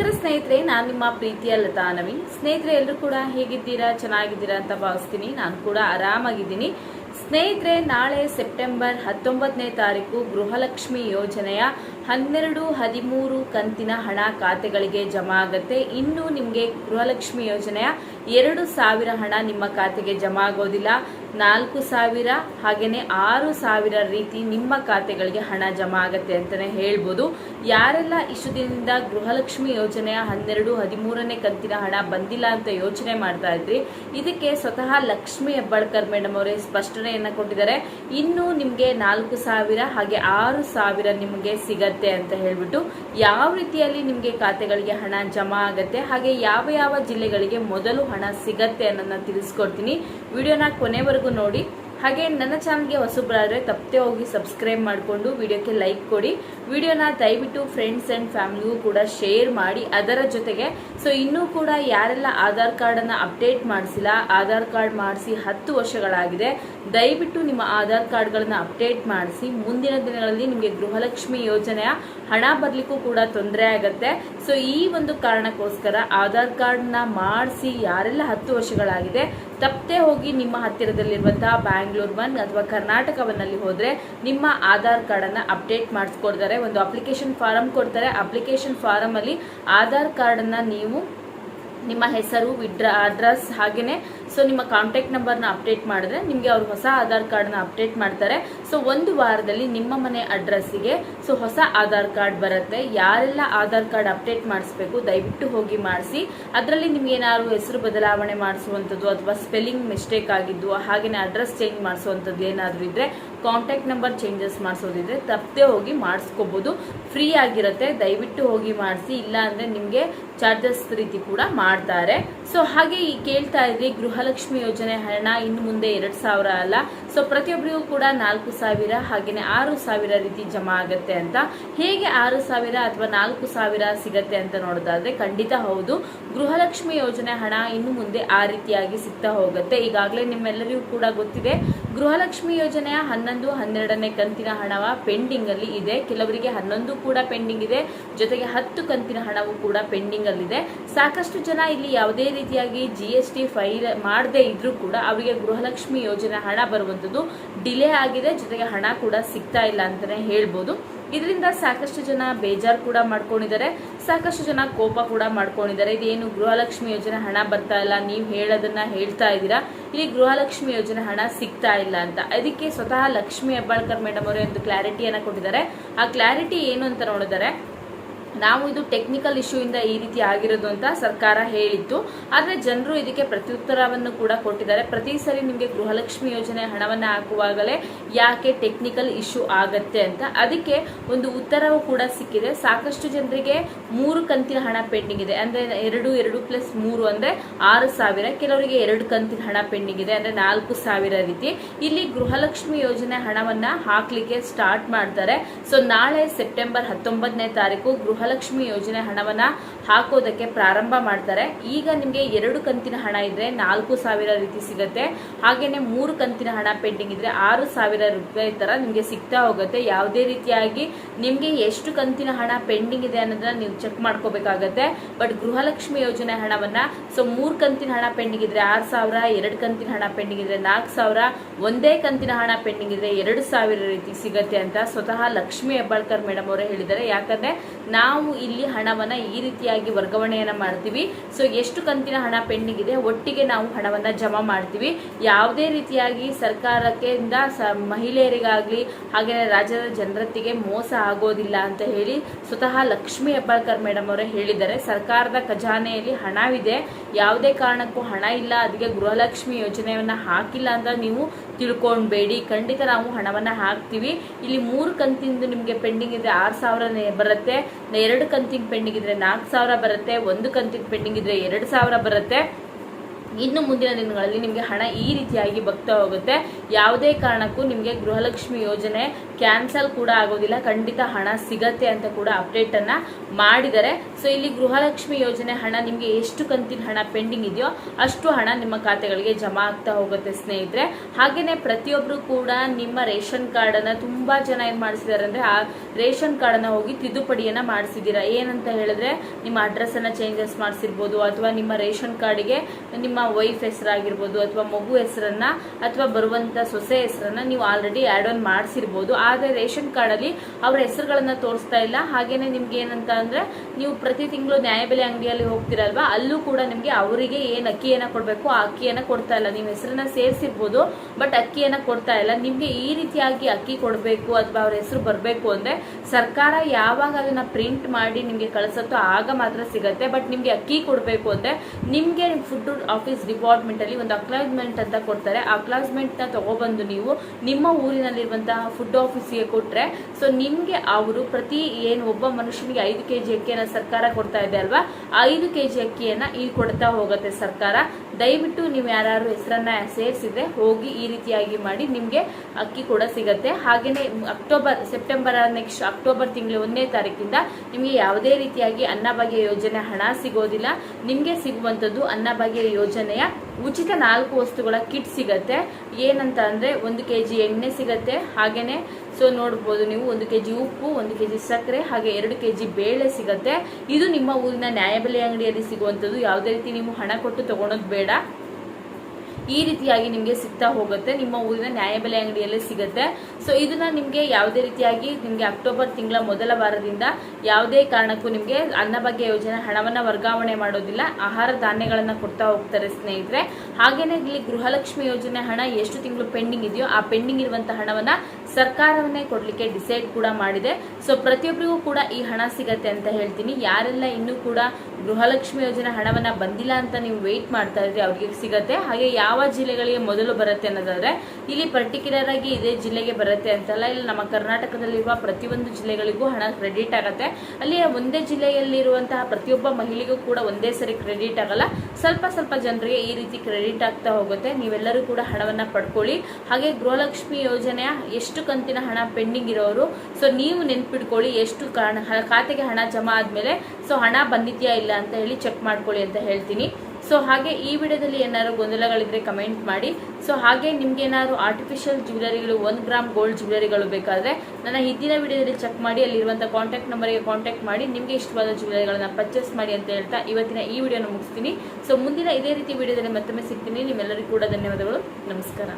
ನಮಸ್ಕಾರ ಸ್ನೇಹಿತರೆ, ನಾನು ನಿಮ್ಮ ಪ್ರೀತಿಯ ಲತಾ ನವೀನ್. ಸ್ನೇಹಿತರೆ ಎಲ್ಲರೂ ಕೂಡ ಹೇಗಿದ್ದೀರಾ? ಚೆನ್ನಾಗಿದ್ದೀರಾ ಅಂತ ಭಾವಿಸ್ತೀನಿ. ನಾನು ಕೂಡ ಆರಾಮಾಗಿದ್ದೀನಿ. ಸ್ನೇಹಿತರೆ, ನಾಳೆ ಸೆಪ್ಟೆಂಬರ್ ಹತ್ತೊಂಬತ್ತನೇ ತಾರೀಕು ಗೃಹಲಕ್ಷ್ಮಿ ಯೋಜನೆಯ ಹನ್ನೆರಡು, ಹದಿಮೂರು ಕಂತಿನ ಹಣ ಖಾತೆಗಳಿಗೆ ಜಮಾ ಆಗುತ್ತೆ. ಇನ್ನು ನಿಮಗೆ ಗೃಹಲಕ್ಷ್ಮಿ ಯೋಜನೆಯ ಎರಡು ಸಾವಿರ ಹಣ ನಿಮ್ಮ ಖಾತೆಗೆ ಜಮಾ ಆಗೋದಿಲ್ಲ. ನಾಲ್ಕು ಸಾವಿರ ಹಾಗೆಯೇ ಆರು ಸಾವಿರ ರೀತಿ ನಿಮ್ಮ ಖಾತೆಗಳಿಗೆ ಹಣ ಜಮಾ ಆಗುತ್ತೆ ಅಂತಲೇ ಹೇಳ್ಬೋದು. ಯಾರೆಲ್ಲ ಇಷ್ಟು ದಿನದಿಂದ ಗೃಹಲಕ್ಷ್ಮಿ ಯೋಜನೆಯ ಹನ್ನೆರಡು, ಹದಿಮೂರನೇ ಕಂತಿನ ಹಣ ಬಂದಿಲ್ಲ ಅಂತ ಯೋಚನೆ ಮಾಡ್ತಾ ಇದ್ರಿ, ಇದಕ್ಕೆ ಸ್ವತಃ ಲಕ್ಷ್ಮಿ ಹೆಬ್ಬಾಳ್ಕರ್ ಮೇಡಮ್ ಅವರೇ ಸ್ಪಷ್ಟನೆಯನ್ನು ಕೊಟ್ಟಿದ್ದಾರೆ. ಇನ್ನು ನಿಮಗೆ ನಾಲ್ಕು ಸಾವಿರ, ಹಾಗೆ ಆರು ಸಾವಿರ ನಿಮಗೆ ಸಿಗತ್ತೆ ಅಂತ ಹೇಳ್ಬಿಟ್ಟು ಯಾವ ರೀತಿಯಲ್ಲಿ ನಿಮಗೆ ಖಾತೆಗಳಿಗೆ ಹಣ ಜಮಾ ಆಗತ್ತೆ, ಹಾಗೆ ಯಾವ ಯಾವ ಜಿಲ್ಲೆಗಳಿಗೆ ಮೊದಲು ಹಣ ಸಿಗತ್ತೆ ಅನ್ನೋದನ್ನ ತಿಳಿಸ್ಕೊಡ್ತೀನಿ. ವಿಡಿಯೋನ ಕೊನೆವರೆಗೂ ನೋಡಿ. ಹಾಗೆ ನನ್ನ ಚಾನಲ್ಗೆ ಹೊಸಬ್ರಾದ್ರೆ ತಪ್ಪದೆ ಹೋಗಿ ಸಬ್ಸ್ಕ್ರೈಬ್ ಮಾಡಿಕೊಂಡು ವಿಡಿಯೋಕ್ಕೆ ಲೈಕ್ ಕೊಡಿ. ವಿಡಿಯೋನ ದಯವಿಟ್ಟು ಫ್ರೆಂಡ್ಸ್ ಆ್ಯಂಡ್ ಫ್ಯಾಮಿಲಿಗೂ ಕೂಡ ಶೇರ್ ಮಾಡಿ ಅದರ ಜೊತೆಗೆ. ಸೊ ಇನ್ನೂ ಕೂಡ ಯಾರೆಲ್ಲ ಆಧಾರ್ ಕಾರ್ಡನ್ನು ಅಪ್ಡೇಟ್ ಮಾಡಿಸಿಲ್ಲ, ಆಧಾರ್ ಕಾರ್ಡ್ ಮಾಡಿಸಿ ಹತ್ತು ವರ್ಷಗಳಾಗಿದೆ, ದಯವಿಟ್ಟು ನಿಮ್ಮ ಆಧಾರ್ ಕಾರ್ಡ್ಗಳನ್ನು ಅಪ್ಡೇಟ್ ಮಾಡಿಸಿ. ಮುಂದಿನ ದಿನಗಳಲ್ಲಿ ನಿಮಗೆ ಗೃಹಲಕ್ಷ್ಮಿ ಯೋಜನೆಯ ಹಣ ಬರಲಿಕ್ಕೂ ಕೂಡ ತೊಂದರೆ ಆಗುತ್ತೆ. ಸೊ ಈ ಒಂದು ಕಾರಣಕ್ಕೋಸ್ಕರ ಆಧಾರ್ ಕಾರ್ಡ್ನ ಮಾಡಿಸಿ ಯಾರೆಲ್ಲ ಹತ್ತು ವರ್ಷಗಳಾಗಿದೆ ತಪ್ಪದೆ ಹೋಗಿ ನಿಮ್ಮ ಹತ್ತಿರದಲ್ಲಿರುವಂತಹ ಬ್ಯಾಂಗ್ಳೂರ್ ಒನ್ ಅಥವಾ ಕರ್ನಾಟಕ ಒನ್ನಲ್ಲಿ ಹೋದರೆ ನಿಮ್ಮ ಆಧಾರ್ ಕಾರ್ಡನ್ನು ಅಪ್ಡೇಟ್ ಮಾಡಿಸ್ಕೊಡ್ತಾರೆ, ಒಂದು ಅಪ್ಲಿಕೇಶನ್ ಫಾರಮ್ ಕೊಡ್ತಾರೆ. ಅಪ್ಲಿಕೇಶನ್ ಫಾರಮಲ್ಲಿ ಆಧಾರ್ ಕಾರ್ಡನ್ನು ನೀವು ನಿಮ್ಮ ಹೆಸರು, ವಿಡ್ರ, ಅಡ್ರೆಸ್ ಹಾಗೆಯೇ ಸೊ ನಿಮ್ಮ ಕಾಂಟ್ಯಾಕ್ಟ್ ನಂಬರ್ನ ಅಪ್ಡೇಟ್ ಮಾಡಿದ್ರೆ ನಿಮಗೆ ಅವ್ರು ಹೊಸ ಆಧಾರ್ ಕಾರ್ಡ್ನ ಅಪ್ಡೇಟ್ ಮಾಡ್ತಾರೆ. ಸೊ ಒಂದು ವಾರದಲ್ಲಿ ನಿಮ್ಮ ಮನೆ ಅಡ್ರೆಸ್ಸಿಗೆ ಸೊ ಹೊಸ ಆಧಾರ್ ಕಾರ್ಡ್ ಬರುತ್ತೆ. ಯಾರೆಲ್ಲ ಆಧಾರ್ ಕಾರ್ಡ್ ಅಪ್ಡೇಟ್ ಮಾಡಿಸ್ಬೇಕು ದಯವಿಟ್ಟು ಹೋಗಿ ಮಾಡಿಸಿ. ಅದರಲ್ಲಿ ನಿಮ್ಗೆ ಏನಾದ್ರು ಹೆಸರು ಬದಲಾವಣೆ ಮಾಡಿಸುವಂಥದ್ದು ಅಥವಾ ಸ್ಪೆಲ್ಲಿಂಗ್ ಮಿಸ್ಟೇಕ್ ಆಗಿದ್ದು ಹಾಗೆಯೇ ಅಡ್ರೆಸ್ ಚೇಂಜ್ ಮಾಡಿಸುವಂಥದ್ದು ಏನಾದರೂ ಇದ್ದರೆ ಕಾಂಟ್ಯಾಕ್ಟ್ ನಂಬರ್ ಚೇಂಜಸ್ ಮಾಡಿಸೋದಿದ್ರೆ ತಪ್ಪದೆ ಹೋಗಿ ಮಾಡಿಸ್ಕೋಬೋದು. ಫ್ರೀ ಆಗಿರುತ್ತೆ, ದಯವಿಟ್ಟು ಹೋಗಿ ಮಾಡಿಸಿ, ಇಲ್ಲ ಅಂದರೆ ನಿಮಗೆ ಚಾರ್ಜಸ್ ರೀತಿ ಕೂಡ ಮಾಡ್ತಾರೆ. ಸೊ ಹಾಗೆ ಈ ಕೇಳ್ತಾ ಇದ್ರಿ, ಗೃಹಲಕ್ಷ್ಮಿ ಯೋಜನೆ ಹಣ ಇನ್ನು ಮುಂದೆ ಎರಡು ಸಾವಿರ ಅಲ್ಲ. ಸೊ ಪ್ರತಿಯೊಬ್ಬರಿಗೂ ಕೂಡ ನಾಲ್ಕು ಸಾವಿರ ಹಾಗೆಯೇ ಆರು ಸಾವಿರ ರೀತಿ ಜಮಾ ಆಗುತ್ತೆ ಅಂತ. ಹೇಗೆ ಆರು ಸಾವಿರ ಅಥವಾ ನಾಲ್ಕು ಸಾವಿರ ಸಿಗತ್ತೆ ಅಂತ ನೋಡೋದಾದ್ರೆ ಖಂಡಿತ ಹೌದು. ಗೃಹಲಕ್ಷ್ಮಿ ಯೋಜನೆ ಹಣ ಇನ್ನು ಮುಂದೆ ಆ ರೀತಿಯಾಗಿ ಸಿಗ್ತಾ ಹೋಗುತ್ತೆ. ಈಗಾಗಲೇ ನಿಮ್ಮೆಲ್ಲರಿಗೂ ಕೂಡ ಗೊತ್ತಿದೆ. ಗೃಹಲಕ್ಷ್ಮಿ ಯೋಜನೆಯ ಹನ್ನೊಂದು, ಹನ್ನೆರಡನೇ ಕಂತಿನ ಹಣವ ಪೆಂಡಿಂಗ್ ಅಲ್ಲಿ ಇದೆ. ಕೆಲವರಿಗೆ ಹನ್ನೊಂದು ಕೂಡ ಪೆಂಡಿಂಗ್ ಇದೆ. ಜೊತೆಗೆ ಹತ್ತು ಕಂತಿನ ಹಣವು ಕೂಡ ಪೆಂಡಿಂಗ್ ಅಲ್ಲಿದೆ ಸಾಕಷ್ಟು ಜನ ಇಲ್ಲಿ ಯಾವುದೇ ರೀತಿಯಾಗಿ ಜಿ ಎಸ್ ಟಿ ಫೈಲ್ ಮಾಡದೇ ಇದ್ರೂ ಕೂಡ ಅವರಿಗೆ ಗೃಹಲಕ್ಷ್ಮಿ ಯೋಜನೆ ಹಣ ಬರುವಂಥದ್ದು ಡಿಲೇ ಆಗಿದೆ. ಜೊತೆಗೆ ಹಣ ಕೂಡ ಸಿಗ್ತಾ ಇಲ್ಲ ಅಂತಾನೆ ಹೇಳ್ಬೋದು. ಇದರಿಂದ ಸಾಕಷ್ಟು ಜನ ಬೇಜಾರು ಕೂಡ ಮಾಡ್ಕೊಂಡಿದ್ದಾರೆ. ಸಾಕಷ್ಟು ಜನ ಕೋಪ ಕೂಡ ಮಾಡ್ಕೊಂಡಿದ್ದಾರೆ. ಇದೇನು ಗೃಹಲಕ್ಷ್ಮಿ ಯೋಜನೆ ಹಣ ಬರ್ತಾ ಇಲ್ಲ, ನೀವು ಹೇಳೋದನ್ನ ಹೇಳ್ತಾ ಇದ್ದೀರಾ? ಇಲ್ಲಿ ಗೃಹಲಕ್ಷ್ಮಿ ಯೋಜನೆ ಹಣ ಸಿಗ್ತಾ ಇಲ್ಲ ಅಂತ. ಅದಕ್ಕೆ ಸ್ವತಃ ಲಕ್ಷ್ಮಿ ಹೆಬ್ಬಾಳ್ಕರ್ ಮೇಡಮ್ ಅವರೇ ಒಂದು ಕ್ಲಾರಿಟಿಯನ್ನು ಕೊಟ್ಟಿದ್ದಾರೆ. ಆ ಕ್ಲಾರಿಟಿ ಏನು ಅಂತ ನೋಡಿದರೆ ನಾವು ಇದು ಟೆಕ್ನಿಕಲ್ ಇಶ್ಯೂ ಇಂದ ಈ ರೀತಿ ಆಗಿರೋದು ಅಂತ ಸರ್ಕಾರ ಹೇಳಿತ್ತು. ಆದರೆ ಜನರು ಇದಕ್ಕೆ ಪ್ರತ್ಯುತ್ತರವನ್ನು ಕೂಡ ಕೊಟ್ಟಿದ್ದಾರೆ. ಪ್ರತಿ ಸರಿ ನಿಮಗೆ ಗೃಹಲಕ್ಷ್ಮಿ ಯೋಜನೆ ಹಣವನ್ನು ಹಾಕುವಾಗಲೇ ಯಾಕೆ ಟೆಕ್ನಿಕಲ್ ಇಶ್ಯೂ ಆಗತ್ತೆ ಅಂತ. ಅದಕ್ಕೆ ಒಂದು ಉತ್ತರವು ಕೂಡ ಸಿಕ್ಕಿದೆ. ಸಾಕಷ್ಟು ಜನರಿಗೆ ಮೂರು ಕಂತಿನ ಹಣ ಪೆಂಡಿಂಗ್ ಇದೆ. ಅಂದ್ರೆ ಎರಡು ಎರಡು ಪ್ಲಸ್ ಮೂರು ಅಂದ್ರೆ ಆರು ಸಾವಿರ. ಕೆಲವರಿಗೆ ಎರಡು ಕಂತಿನ ಹಣ ಪೆಂಡಿಂಗ್ ಇದೆ. ಅಂದ್ರೆ ನಾಲ್ಕು ಸಾವಿರ ರೀತಿ. ಇಲ್ಲಿ ಗೃಹಲಕ್ಷ್ಮಿ ಯೋಜನೆ ಹಣವನ್ನ ಹಾಕಲಿಕ್ಕೆ ಸ್ಟಾರ್ಟ್ ಮಾಡ್ತಾರೆ. ಸೊ ನಾಳೆ ಸೆಪ್ಟೆಂಬರ್ ಹತ್ತೊಂಬತ್ತನೇ ತಾರೀಕು ಗೃಹಲಕ್ಷ್ಮಿ ಯೋಜನೆ ಹಣವನ್ನು ಹಾಕೋದಕ್ಕೆ ಪ್ರಾರಂಭ ಮಾಡ್ತಾರೆ. ಈಗ ನಿಮಗೆ ಎರಡು ಕಂತಿನ ಹಣ ಇದ್ರೆ ನಾಲ್ಕು ಸಾವಿರ ರೀತಿ ಸಿಗುತ್ತೆ. ಹಾಗೆಯೇ ಮೂರು ಕಂತಿನ ಹಣ ಪೆಂಡಿಂಗ್ ಇದ್ರೆ ಆರು ಸಾವಿರ ರೂಪಾಯಿ ಥರ ನಿಮಗೆ ಸಿಗ್ತಾ ಹೋಗುತ್ತೆ. ಯಾವುದೇ ರೀತಿಯಾಗಿ ನಿಮಗೆ ಎಷ್ಟು ಕಂತಿನ ಹಣ ಪೆಂಡಿಂಗ್ ಇದೆ ಅನ್ನೋದನ್ನ ನೀವು ಚೆಕ್ ಮಾಡ್ಕೋಬೇಕಾಗತ್ತೆ. ಬಟ್ ಗೃಹಲಕ್ಷ್ಮಿ ಯೋಜನೆ ಹಣವನ್ನ, ಸೊ ಮೂರು ಕಂತಿನ ಹಣ ಪೆಂಡಿಂಗ್ ಇದ್ರೆ ಆರು ಸಾವಿರ, ಎರಡು ಕಂತಿನ ಹಣ ಪೆಂಡಿಂಗ್ ಇದ್ರೆ ನಾಲ್ಕು ಸಾವಿರ, ಒಂದೇ ಕಂತಿನ ಹಣ ಪೆಂಡಿಂಗ್ ಇದ್ರೆ ಎರಡು ಸಾವಿರ ರೀತಿ ಸಿಗತ್ತೆ ಅಂತ ಸ್ವತಃ ಲಕ್ಷ್ಮಿ ಹೆಬ್ಬಾಳ್ಕರ್ ಮೇಡಮ್ ಅವರೇ ಹೇಳಿದ್ದಾರೆ. ಯಾಕಂದ್ರೆ ನಾವು ಇಲ್ಲಿ ಹಣವನ್ನ ಈ ರೀತಿಯಾಗಿ ವರ್ಗಾವಣೆಯನ್ನ ಮಾಡ್ತೀವಿ. ಸೊ ಎಷ್ಟು ಕಂತಿನ ಹಣ ಪೆಂಡಿಂಗ್ ಇದೆ ಒಟ್ಟಿಗೆ ನಾವು ಹಣವನ್ನ ಜಮಾ ಮಾಡ್ತೀವಿ. ಯಾವುದೇ ರೀತಿಯಾಗಿ ಸರ್ಕಾರಕ್ಕಿಂದ ಸ, ಮಹಿಳೆಯರಿಗಾಗ್ಲಿ, ಹಾಗೆ ರಾಜ್ಯದ ಜನರತ್ತಿಗೆ ಮೋಸ ಆಗೋದಿಲ್ಲ ಅಂತ ಹೇಳಿ ಸ್ವತಃ ಲಕ್ಷ್ಮಿ ಹೆಬ್ಬಾಳ್ಕರ್ ಮೇಡಮ್ ಅವರೇ ಹೇಳಿದ್ದಾರೆ. ಸರ್ಕಾರದ ಖಜಾನೆಯಲ್ಲಿ ಹಣವಿದೆ. ಯಾವುದೇ ಕಾರಣಕ್ಕೂ ಹಣ ಇಲ್ಲ. ಅದಕ್ಕೆ ಗೃಹಲಕ್ಷ್ಮಿ ಯೋಜನೆಯನ್ನ ಹಾಕಿಲ್ಲ ಅಂತ ನೀವು ತಿಳ್ಕೊಂಡ್ಬೇಡಿ ಖಂಡಿತ ನಾವು ಹಣವನ್ನ ಹಾಕ್ತೀವಿ. ಇಲ್ಲಿ ಮೂರು ಕಂತಿಂದು ನಿಮಗೆ ಪೆಂಡಿಂಗ್ ಇದೆ. ಆರು ಸಾವಿರ ಬರುತ್ತೆ. ಎರಡು ಕಂತಿನ ಪೆಂಡಿಂಗ್ ಇದ್ರೆ ನಾಲ್ಕು ಸಾವಿರ ಬರುತ್ತೆ, ಒಂದು ಕಂತಿನ ಪೆಂಡಿಂಗ್ ಇದ್ರೆ ಎರಡು ಸಾವಿರ ಬರುತ್ತೆ. ಇನ್ನು ಮುಂದಿನ ದಿನಗಳಲ್ಲಿ ನಿಮಗೆ ಹಣ ಈ ರೀತಿಯಾಗಿ ಬಗ್ತಾ ಹೋಗುತ್ತೆ. ಯಾವುದೇ ಕಾರಣಕ್ಕೂ ನಿಮಗೆ ಗೃಹಲಕ್ಷ್ಮಿ ಯೋಜನೆ ಕ್ಯಾನ್ಸಲ್ ಕೂಡ ಆಗೋದಿಲ್ಲ. ಖಂಡಿತ ಹಣ ಸಿಗತ್ತೆ ಅಂತ ಕೂಡ ಅಪ್ಡೇಟನ್ನು ಮಾಡಿದರೆ ಸೊ ಇಲ್ಲಿ ಗೃಹಲಕ್ಷ್ಮಿ ಯೋಜನೆ ಹಣ ನಿಮಗೆ ಎಷ್ಟು ಕಂತಿನ ಹಣ ಪೆಂಡಿಂಗ್ ಇದೆಯೋ ಅಷ್ಟು ಹಣ ನಿಮ್ಮ ಖಾತೆಗಳಿಗೆ ಜಮಾ ಆಗ್ತಾ ಹೋಗುತ್ತೆ ಸ್ನೇಹಿತರೆ. ಹಾಗೆಯೇ ಪ್ರತಿಯೊಬ್ಬರು ಕೂಡ ನಿಮ್ಮ ರೇಷನ್ ಕಾರ್ಡನ್ನು ತುಂಬ ಜನ ಏನು ಮಾಡಿಸಿದ್ದಾರೆ ಅಂದರೆ ಆ ರೇಷನ್ ಕಾರ್ಡನ್ನು ಹೋಗಿ ತಿದ್ದುಪಡಿಯನ್ನು ಮಾಡಿಸಿದ್ದೀರಾ? ಏನಂತ ಹೇಳಿದ್ರೆ ನಿಮ್ಮ ಅಡ್ರೆಸ್ಸನ್ನು ಚೇಂಜಸ್ ಮಾಡಿಸಿರ್ಬೋದು ಅಥವಾ ನಿಮ್ಮ ರೇಷನ್ ಕಾರ್ಡಿಗೆ ನಿಮ್ಮ ವೈಫ್ ಹೆಸರಾಗಿರ್ಬೋದು ಅಥವಾ ಮಗು ಹೆಸರನ್ನ ಅಥವಾ ಬರುವಂಥ ಸೊಸೆ ಹೆಸರನ್ನು ನೀವು ಆಲ್ರೆಡಿ ಆ್ಯಡ್ ಆನ್ ಮಾಡಿಸಿರ್ಬೋದು. ಆದರೆ ರೇಷನ್ ಕಾರ್ಡಲ್ಲಿ ಅವರ ಹೆಸರುಗಳನ್ನು ಹೆಸರುಗಳನ್ನ ತೋರಿಸ್ತಾ ಇಲ್ಲ. ಹಾಗೆಯೇ ನಿಮ್ಗೆ ಏನಂತ ಅಂದರೆ ನೀವು ಪ್ರತಿ ತಿಂಗಳು ನ್ಯಾಯಬೆಲೆ ಅಂಗಡಿಯಲ್ಲಿ ಹೋಗ್ತಿರಲ್ವಾ? ಅಲ್ಲೂ ಕೂಡ ನಿಮಗೆ ಅವರಿಗೆ ಏನ್ ಅಕ್ಕಿಯನ್ನು ಕೊಡಬೇಕು, ಆ ಅಕ್ಕಿಯನ್ನ ಕೊಡ್ತಾ ಇಲ್ಲ. ನೀವು ಹೆಸರನ್ನ ಸೇರಿಸಿರ್ಬೋದು, ಬಟ್ ಅಕ್ಕಿಯನ್ನು ಕೊಡ್ತಾ ಇಲ್ಲ. ನಿಮಗೆ ಈ ರೀತಿಯಾಗಿ ಅಕ್ಕಿ ಕೊಡಬೇಕು ಅಥವಾ ಅವ್ರ ಹೆಸರು ಬರಬೇಕು ಅಂದ್ರೆ ಸರ್ಕಾರ ಯಾವಾಗ ಅದನ್ನ ಪ್ರಿಂಟ್ ಮಾಡಿ ನಿಮಗೆ ಕಳಿಸುತ್ತೋ ಆಗ ಮಾತ್ರ ಸಿಗುತ್ತೆ. ಬಟ್ ನಿಮಗೆ ಅಕ್ಕಿ ಕೊಡಬೇಕು ಅಂದ್ರೆ ನಿಮಗೆ ಫುಡ್ ಆಫೀಸ್ ಡಿಪಾರ್ಟ್ಮೆಂಟ್ ಅಲ್ಲಿ ಒಂದು ಅಕ್ಲಾಸ್ಮೆಂಟ್ ಅಂತ ಕೊಡ್ತಾರೆ. ಆ ಅಕ್ಲಾಸ್ಮೆಂಟ್ನ ತಗೊಬಂದು ನೀವು ನಿಮ್ಮ ಊರಿನಲ್ಲಿರುವಂತಹ ಫುಡ್ ಆಫೀಸ್ಗೆ ಕೊಟ್ಟರೆ ಸೊ ನಿಮಗೆ ಅವರು ಪ್ರತಿ ಏನು ಒಬ್ಬ ಮನುಷ್ಯನಿಗೆ ಐದು ಕೆಜಿ ಅಕ್ಕಿಯನ್ನು ಸರ್ಕಾರ ಕೊಡ್ತಾ ಇದೆ ಅಲ್ವಾ? ಐದು ಕೆ ಕೆಜಿ ಅಕ್ಕಿಯನ್ನ ಇಲ್ಲಿ ಕೊಡ್ತಾ ಹೋಗುತ್ತೆ ಸರ್ಕಾರ. ದಯವಿಟ್ಟು ನೀವು ಯಾರು ಹೆಸರನ್ನ ಸೇರಿಸಿದ್ರೆ ಹೋಗಿ ಈ ರೀತಿಯಾಗಿ ಮಾಡಿ ನಿಮ್ಗೆ ಅಕ್ಕಿ ಕೂಡ ಸಿಗತ್ತೆ. ಹಾಗೇನೆ ಅಕ್ಟೋಬರ್, ಸೆಪ್ಟೆಂಬರ್ ನೆಕ್ಸ್ಟ್ ಅಕ್ಟೋಬರ್ ತಿಂಗಳ ಒಂದನೇ ತಾರೀಕಿಂದ ನಿಮಗೆ ಯಾವುದೇ ರೀತಿಯಾಗಿ ಅನ್ನಭಾಗ್ಯ ಯೋಜನೆ ಹಣ ಸಿಗೋದಿಲ್ಲ. ನಿಮ್ಗೆ ಸಿಗುವಂತದ್ದು ಅನ್ನಭಾಗ್ಯ ಯೋಜನೆಯ ಉಚಿತ ನಾಲ್ಕು ವಸ್ತುಗಳ ಕಿಟ್ ಸಿಗತ್ತೆ. ಏನಂತ ಅಂದ್ರೆ ಒಂದು ಕೆಜಿ ಎಣ್ಣೆ ಸಿಗತ್ತೆ. ಹಾಗೇನೆ ಸೊ ನೋಡ್ಬೋದು ನೀವು ಒಂದು ಕೆಜಿ ಉಪ್ಪು, ಒಂದು ಕೆಜಿ ಸಕ್ಕರೆ, ಹಾಗೆ ಎರಡು ಕೆಜಿ ಬೇಳೆ ಸಿಗತ್ತೆ. ಇದು ನಿಮ್ಮ ಊರಿನ ನ್ಯಾಯಬೆಲೆ ಅಂಗಡಿಯಲ್ಲಿ ಸಿಗುವಂಥದ್ದು. ಯಾವುದೇ ರೀತಿ ನೀವು ಹಣ ಕೊಟ್ಟು ತೊಗೊಳೋದು ಬೇಡ. ಈ ರೀತಿಯಾಗಿ ನಿಮಗೆ ಸಿಗ್ತಾ ಹೋಗುತ್ತೆ. ನಿಮ್ಮ ಊರಿನ ನ್ಯಾಯಬೆಲೆ ಅಂಗಡಿಯಲ್ಲೇ ಸಿಗುತ್ತೆ. ಸೊ ಇದನ್ನ ನಿಮಗೆ ಯಾವುದೇ ರೀತಿಯಾಗಿ ನಿಮಗೆ ಅಕ್ಟೋಬರ್ ತಿಂಗಳ ಮೊದಲ ವಾರದಿಂದ ಯಾವುದೇ ಕಾರಣಕ್ಕೂ ನಿಮಗೆ ಅನ್ನಭಾಗ್ಯ ಯೋಜನೆ, ಹಣವನ್ನ ವರ್ಗಾವಣೆ ಮಾಡೋದಿಲ್ಲ. ಆಹಾರ ಧಾನ್ಯಗಳನ್ನು ಕೊಡ್ತಾ ಹೋಗ್ತಾರೆ ಸ್ನೇಹಿತರೆ. ಹಾಗೇನೆ ಇಲ್ಲಿ ಗೃಹಲಕ್ಷ್ಮಿ ಯೋಜನೆ ಹಣ ಎಷ್ಟು ತಿಂಗಳು ಪೆಂಡಿಂಗ್ ಇದೆಯೋ ಆ ಪೆಂಡಿಂಗ್ ಇರುವಂತಹ ಹಣವನ್ನ ಸರ್ಕಾರವನ್ನೇ ಕೊಡ್ಲಿಕ್ಕೆ ಡಿಸೈಡ್ ಕೂಡ ಮಾಡಿದೆ. ಸೊ ಪ್ರತಿಯೊಬ್ಬರಿಗೂ ಕೂಡ ಈ ಹಣ ಸಿಗತ್ತೆ ಅಂತ ಹೇಳ್ತೀನಿ. ಯಾರೆಲ್ಲ ಇನ್ನೂ ಕೂಡ ಗೃಹಲಕ್ಷ್ಮಿ ಯೋಜನೆ ಹಣವನ್ನ ಬಂದಿಲ್ಲ ಅಂತ ನೀವು ವೆಯ್ಟ್ ಮಾಡ್ತಾ ಇದ್ರೆ ಅವ್ರಿಗೆ ಸಿಗತ್ತೆ. ಹಾಗೆ ಯಾವ ಜಿಲ್ಲೆಗಳಿಗೆ ಮೊದಲು ಬರುತ್ತೆ ಅನ್ನೋದಾದ್ರೆ, ಇಲ್ಲಿ ಪರ್ಟಿಕ್ಯುಲರ್ ಆಗಿ ಇದೇ ಜಿಲ್ಲೆಗೆ ಬರುತ್ತೆ ಅಂತಲ್ಲ. ಇಲ್ಲಿ ನಮ್ಮ ಕರ್ನಾಟಕದಲ್ಲಿರುವ ಪ್ರತಿಯೊಂದು ಜಿಲ್ಲೆಗಳಿಗೂ ಹಣ ಕ್ರೆಡಿಟ್ ಆಗುತ್ತೆ. ಅಲ್ಲಿ ಒಂದೇ ಜಿಲ್ಲೆಯಲ್ಲಿರುವಂತಹ ಪ್ರತಿಯೊಬ್ಬ ಮಹಿಳೆಗೂ ಕೂಡ ಒಂದೇ ಸರಿ ಕ್ರೆಡಿಟ್ ಆಗಲ್ಲ. ಸ್ವಲ್ಪ ಸ್ವಲ್ಪ ಜನರಿಗೆ ಈ ರೀತಿ ಕ್ರೆಡಿಟ್ ಆಗ್ತಾ ಹೋಗುತ್ತೆ. ನೀವೆಲ್ಲರೂ ಕೂಡ ಹಣವನ್ನ ಪಡ್ಕೊಳ್ಳಿ. ಹಾಗೆ ಗೃಹಲಕ್ಷ್ಮಿ ಯೋಜನೆಯ ಎಷ್ಟು ಕಂತಿನ ಹಣ ಪೆಂಡಿಂಗ್ ಇರೋರು ಸೊ ನೀವು ನೆನ್ಪಿಟ್ಕೊಳ್ಳಿ ಎಷ್ಟು ಖಾತೆಗೆ ಹಣ ಜಮಾ ಆದ್ಮೇಲೆ ಸೊ ಹಣ ಬಂದಿದೆಯಾ ಇಲ್ಲ ಅಂತ ಹೇಳಿ ಚೆಕ್ ಮಾಡ್ಕೊಳ್ಳಿ ಅಂತ ಹೇಳ್ತೀನಿ. ಸೊ ಹಾಗೆ ಈ ವಿಡಿಯೋದಲ್ಲಿ ಏನಾದ್ರು ಗೊಂದಲಗಳಿದ್ರೆ ಕಮೆಂಟ್ ಮಾಡಿ. ಸೊ ಹಾಗೆ ನಿಮ್ಗೆ ಏನಾದ್ರು ಆರ್ಟಿಫಿಷಿಯಲ್ ಜ್ಯುವೆಲರಿಗಳು ಒನ್ ಗ್ರಾಮ್ ಗೋಲ್ಡ್ ಜ್ಯುವೆಲರಿಗಳು ಬೇಕಾದ್ರೆ ನನ್ನ ಹಿಂದಿನ ವಿಡಿಯೋದಲ್ಲಿ ಚೆಕ್ ಮಾಡಿ ಅಲ್ಲಿರುವಂಥ ಕಾಂಟ್ಯಾಕ್ಟ್ ನಂಬರ್ಗೆ ಕಾಂಟ್ಯಾಕ್ಟ್ ಮಾಡಿ, ನಿಮಗೆ ಇಷ್ಟವಾದ ಜ್ಯುವೆಲರಿಗಳನ್ನ ಪರ್ಚೇಸ್ ಮಾಡಿ ಅಂತ ಹೇಳ್ತಾ ಇವತ್ತಿನ ಈ ವಿಡಿಯೋನ ಮುಗಿಸ್ತೀನಿ. ಸೊ ಮುಂದಿನ ಇದೇ ರೀತಿ ವಿಡಿಯೋದಲ್ಲಿ ಮತ್ತೊಮ್ಮೆ ಸಿಗ್ತೀನಿ. ನಿಮ್ಮೆಲ್ಲರಿಗೂ ಕೂಡ ಧನ್ಯವಾದಗಳು. ನಮಸ್ಕಾರ.